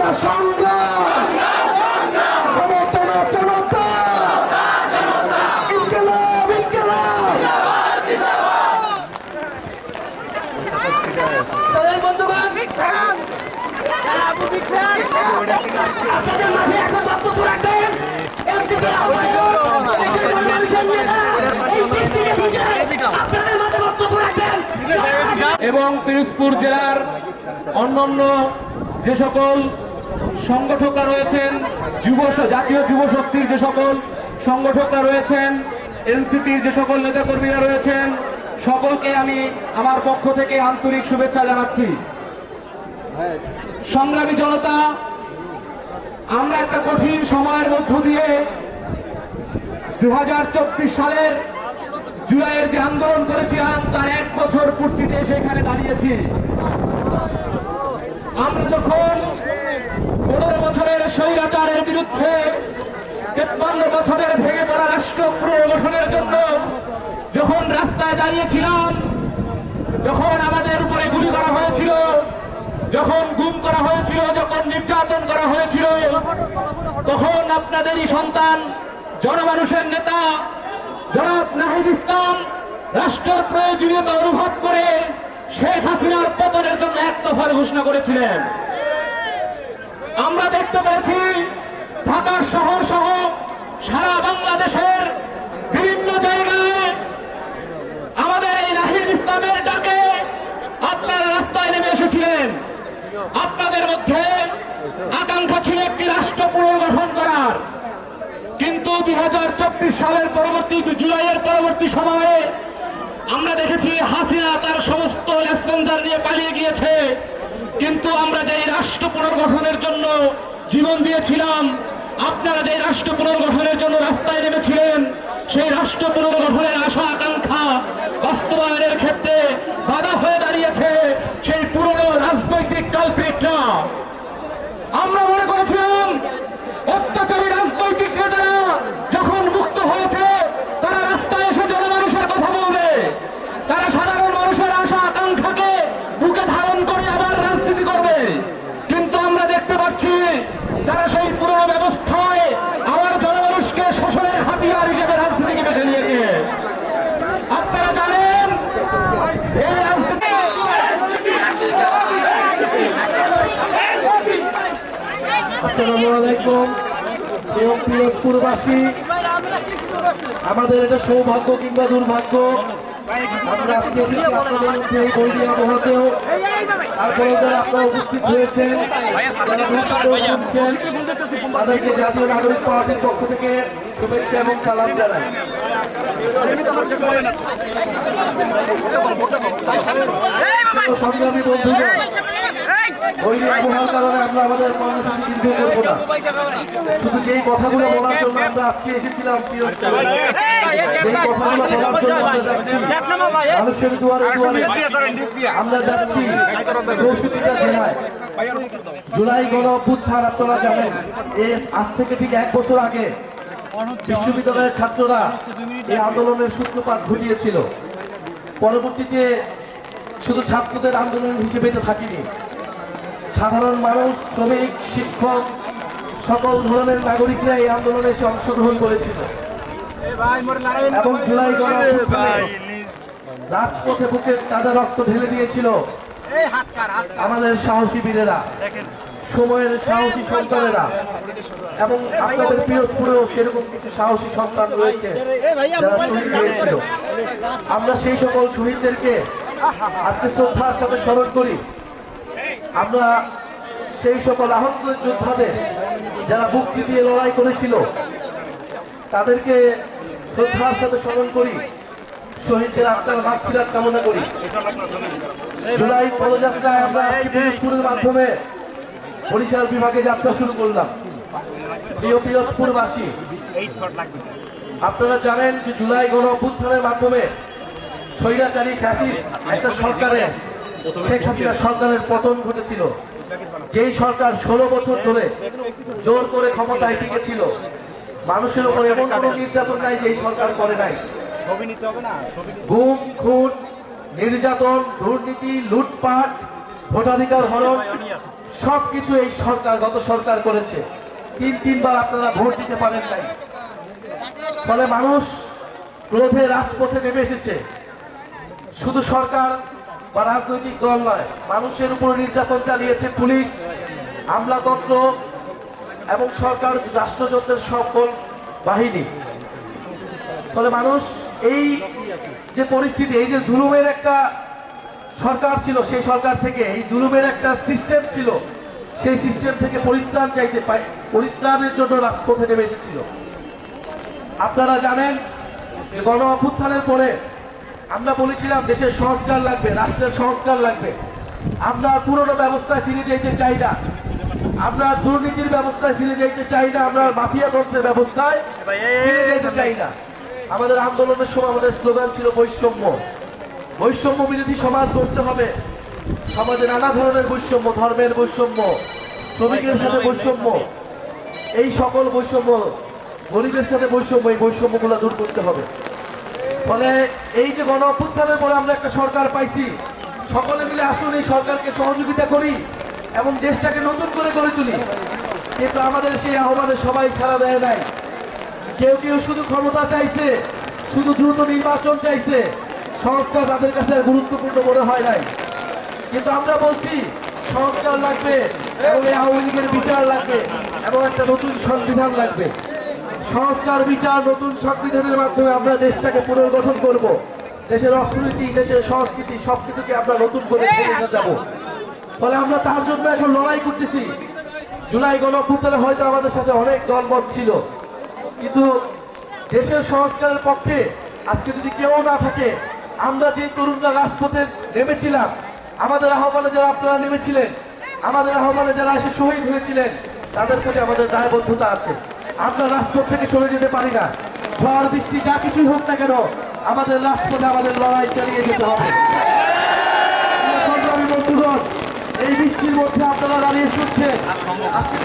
না সংগ্রাম। ক্ষমতা জনতা। ইনকেলাব ইনকেলাব। সাধারণ বন্ধুগণ। আপনাদের মাঝে একটা বক্তব্য রাখবেন এনসিপি আহ্বায়ক, দেশের মানুষের নেতা, এই দেশ থেকে আপনাদের মাঝে বক্তব্য রাখবেন এবং পিরোজপুর জেলার অন্যান্য যে সকল সংগঠকরা রয়েছেন, যুব জাতীয় যুব শক্তির যে সকল সংগঠকরা রয়েছেন, এনসিপির যে সকল নেতাকর্মীরা রয়েছেন, সকলকে আমি আমার পক্ষ থেকে আন্তরিক শুভেচ্ছা জানাচ্ছি। সংগ্রামী জনতা, আমরা একটা কঠিন সময়ের মধ্য দিয়ে দু হাজার চব্বিশ সালের জুলাইয়ের যে আন্দোলন করেছিলাম, তার এক বছর পূর্তিতে সেখানে দাঁড়িয়েছি। আমরা যখন পনেরো বছরের স্বৈরাচারের বিরুদ্ধে তেপ্পান্ন বছরের ভেঙে পড়া রাষ্ট্র পুনর্গঠনের জন্য যখন রাস্তায় দাঁড়িয়েছিলাম, যখন আমাদের উপরে গুলি করা হয়েছিল, যখন গুম করা হয়েছিল, যখন নির্যাতন করা হয়েছিল, তখন আপনাদেরই সন্তান, জনমানুষের নেতা জনাব নাহিদ ইসলাম, রাষ্ট্রের প্রয়োজনীয়তা হাসিনার পতনের জন্য এক দফার ঘোষণা করেছিলেন। আমরা দেখতে পেয়েছি, ঢাকা শহর সহ সারা বাংলাদেশের বিভিন্ন জায়গায় আমাদের এই নাহিদ ইসলামের ডাকে আপনারা রাস্তায় নেমে এসেছিলেন। আপনাদের মধ্যে আকাঙ্ক্ষা ছিল একটি রাষ্ট্র পুনর্গঠন করার। কিন্তু দুই হাজার চব্বিশ সালের পরবর্তী জুলাইয়ের পরবর্তী সময়ে আমরা দেখেছি হাসিনা তার সমস্ত রেসপন্সার নিয়ে পালিয়ে গিয়েছে। কিন্তু আমরা যে রাষ্ট্র পুনর্গঠনের জন্য জীবন দিয়েছিলাম, আপনারা যে রাষ্ট্র পুনর্গঠনের জন্য রাস্তায় নেমেছিলেন, সেই রাষ্ট্র পুনর্গঠনের আশা আকাঙ্ক্ষা বাস্তবায়নের ক্ষেত্রে বাধা হয়ে দাঁড়িয়েছে সেই পুরনো রাজনৈতিক কালপিটরা আমরা মনে করেছিলাম অত্যাচারী রাজনৈতিক নেতারা যখন মুক্ত হয়েছে তারা রাস্তায় এসে জনমানুষের কথা বলবে তারা সাধারণ মানুষের আশা আকাঙ্ক্ষাকে বুকে ধারণ করে আবার রাজনীতি করবে কিন্তু আমরা দেখতে পাচ্ছি তারা সেই পুরনো ব্যবস্থায় আবার জনমানুষকে শোষণের হাতিয়ার হিসেবে রাজনীতিকে বেছে নিয়েছে আপনারা জানেন এই রাজনীতি আসসালামু আলাইকুম। এবং পিরোজপুরবাসী আমাদের এটা সৌভাগ্য কিংবা দুর্ভাগ্য, আমরা আজকে উপস্থিত হয়েছেন, যারা শুনছেন, তাদেরকে জাতীয় নাগরিক পার্টির সংগ্রামী বন্ধুগণ আবহাওয়ার কারণে আমরা আমাদের কর্মসূচি দীর্ঘ করব না। শুধু যেই কথাগুলো বলার জন্য আমরা আজকে এসেছিলাম মানুষের দুয়ারে দুয়ারে আমরা যাচ্ছি চৌষট্টিটা জেলায় জুলাই গণ অভ্যুত্থান আপনারা জানেন এর আজ থেকে ঠিক এক বছর আগে বিশ্ববিদ্যালয়ের ছাত্ররা এই আন্দোলনের সূত্রপাত ঘটিয়েছিল। পরবর্তীতে শুধু ছাত্রদের আন্দোলন হিসেবে তো থাকিনি সাধারণ মানুষ, শ্রমিক, শিক্ষক, সকল ধরনের নাগরিকরা এই আন্দোলনে এসে অংশগ্রহণ করেছিল। এবং জুলাই রাজপথে বুকে তাজা রক্ত ঢেলে দিয়েছিল আমাদের সাহসী বীরেরা, সময়ের সাহসী সন্তানেরা। এবং আপনাদের পিরোজপুরেও সেরকম কিছু সাহসী সন্তান রয়েছে শহীদ হয়েছিল। আমরা সেই সকল শহীদদেরকে আজকে শ্রদ্ধার সাথে স্মরণ করি। আমরা সেই সকল আহত যোদ্ধাদের যারা মুক্তি দিয়ে লড়াই করেছিল, তাদেরকে শ্রদ্ধার সাথে স্মরণ করি। শহীদদের আত্মার মাগফিরাত কামনা করি। জুলাই পদযাত্রায় আমরা পিরোজপুরের মাধ্যমে বরিশাল বিভাগে যাত্রা শুরু করলাম। প্রিয় পিরোজপুরবাসী, আপনারা জানেন যে জুলাই গণ অভ্যুত্থানের মাধ্যমে স্বৈরাচারী ফ্যাসিস একটা সরকারের শেখ হাসিনা সরকারের পতন ঘটেছিল। যেই সরকার ষোলো বছর ধরে জোর করে ক্ষমতায় টিকেছিল মানুষের উপর এমন কোনো নির্যাতন নাই যে সরকার করে নাই। গুম খুন নির্যাতন দুর্নীতি লুটপাট ভোটাধিকার হরণ সবকিছু এই সরকার গত সরকার করেছে। তিন তিনবার আপনারা ভোট দিতে পারেন নাই। ফলে মানুষ ক্রোধে রাজপথে নেমে এসেছে। শুধু সরকার রাজনৈতিক দল নয়, মানুষের উপর নির্যাতন চালিয়েছে পুলিশ, আমলাতন্ত্র এবং সরকার, রাষ্ট্রযন্ত্রের সকল বাহিনী। ফলে মানুষ এই যে পরিস্থিতি, এই যে জুলুমের একটা সরকার ছিল, সেই সরকার থেকে, এই জুলুমের একটা সিস্টেম ছিল, সেই সিস্টেম থেকে পরিত্রাণ চাইতে পাই পরিত্রাণের জন্য রাজপথে নেমে এসেছিল। আপনারা জানেন গণ অভ্যুত্থানের পরে আমরা বলেছিলাম দেশের সংস্কার লাগবে, রাষ্ট্রের সংস্কার লাগবে। আমরা পুরনো ব্যবস্থায় ফিরে যেতে চাই না। আমরা দুর্নীতির ব্যবস্থায় ফিরে যেতে চাই না। আমরা মাফিয়া তন্ত্রের ব্যবস্থায় ফিরে যেতে চাই না। আমাদের আন্দোলনের সময় আমাদের স্লোগান ছিল বৈষম্য। বৈষম্য বিরোধী সমাজ করতে হবে। সমাজে নানা ধরনের বৈষম্য, ধর্মের বৈষম্য, শ্রমিকের সাথে বৈষম্য। এই সকল বৈষম্য, গরিবের সাথে বৈষম্য, এই বৈষম্যগুলো দূর করতে হবে। ফলে এই যে গণ অভ্যুত্থানের পরে আমরা একটা সরকার পাইছি, সকলে মিলে আসুন এই সরকারকে সহযোগিতা করি এবং দেশটাকে নতুন করে গড়ে তুলি। কিন্তু আমাদের সেই আহ্বানে সবাই সাড়া দেয় নাই। কেউ কেউ শুধু ক্ষমতা চাইছে, শুধু দ্রুত নির্বাচন চাইছে, সংস্কার তাদের কাছে গুরুত্বপূর্ণ মনে হয় নাই। কিন্তু আমরা বলছি, সংস্কার লাগবে এবং আওয়ামী লীগের বিচার লাগবে এবং একটা নতুন সংবিধান লাগবে। সংস্কার বিচার নতুন সংবিধানের মাধ্যমে আমরা দেশটাকে পুনর্গঠন করব। দেশের অর্থনীতি দেশের সংস্কৃতি সবকিছুকে আমরা নতুন করে ফিরে যাব। ফলে আমরা তার জন্য এখন লড়াই করতেছি। জুলাই গণঅভ্যুত্থানে হয়তো আমাদের সাথে অনেক দলমত ছিল। কিন্তু দেশের সংস্কারের পক্ষে আজকে যদি কেউ না থাকে আমরা যে তরুণরা রাজপথে নেমেছিলাম আমাদের আহ্বানে যারা আপনারা নেমেছিলেন আমাদের আহ্বানে যারা এসে শহীদ হয়েছিলেন তাদের প্রতি আমাদের দায়বদ্ধতা আছে। আমরা রাজপথ থেকে সরে যেতে পারি না। ঝড় বৃষ্টি যা কিছুই হোক না কেন আমাদের রাজপথে আমাদের লড়াই চালিয়ে যেতে হবে। সংগ্রামী বন্ধুগণ, এই বৃষ্টির মধ্যে আপনারা দাঁড়িয়ে শুনছেন। আজকে